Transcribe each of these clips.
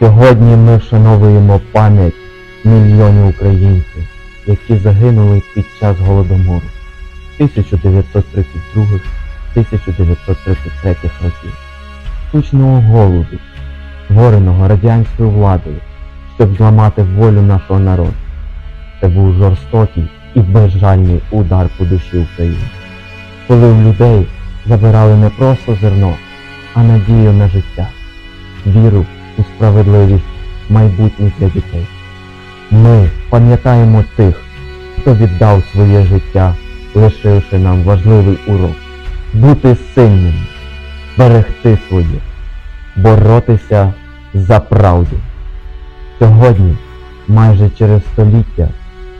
Сьогодні ми вшановуємо пам'ять мільйонів українців, які загинули під час голодомору 1932-1933 років, штучного голоду, створеного радянською владою, щоб зламати волю нашого народу. Це був жорстокий і безжальний удар по душі України, коли в людей забирали не просто зерно, а надію на життя, віру у справедливість майбутнє для дітей. Ми пам'ятаємо тих, хто віддав своє життя, лишивши нам важливий урок бути сильними, берегти своє, боротися за правду. Сьогодні, майже через століття,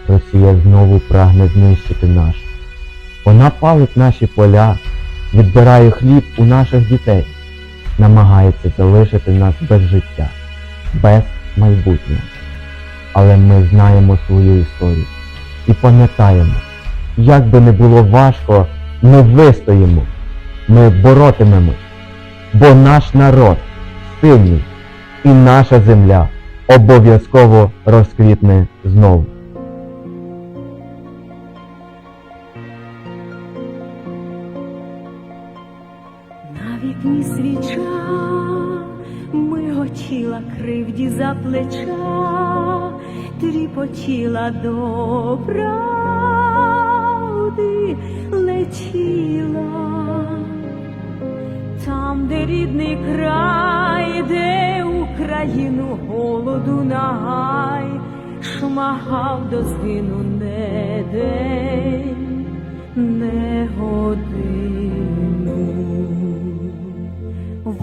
Росія знову прагне знищити наш. Вона палить наші поля, відбирає хліб у наших дітей, намагається залишити нас без життя, без майбутнього. Але ми знаємо свою історію і пам'ятаємо, як би не було важко, ми вистоїмо, ми боротимемось, бо наш народ сильний і наша земля обов'язково розквітне знову. На вікні свіча миготіла кривді за плеча, тріпотіла до правди летіла. Там, де рідний край, де Україну голоду нагай, шмагав до згину не день,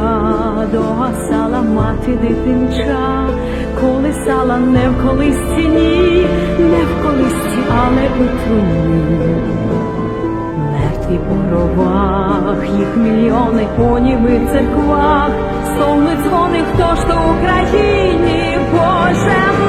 Свіча догасала мати дитинча, колисала не в колисці, ні, не в колисці, але у труні. Мертві по гробах, їх мільйони по ніби церквах, стовни дзвони, хто ж то в Україні, Боже,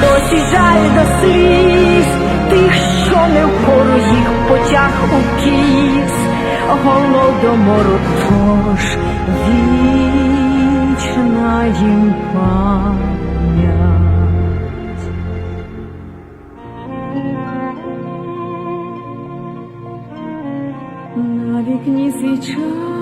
досі жаль до сліз тих, що не впору їх потяг у кіс, голодомору тож вічна їм пам'ять. На вікні свіча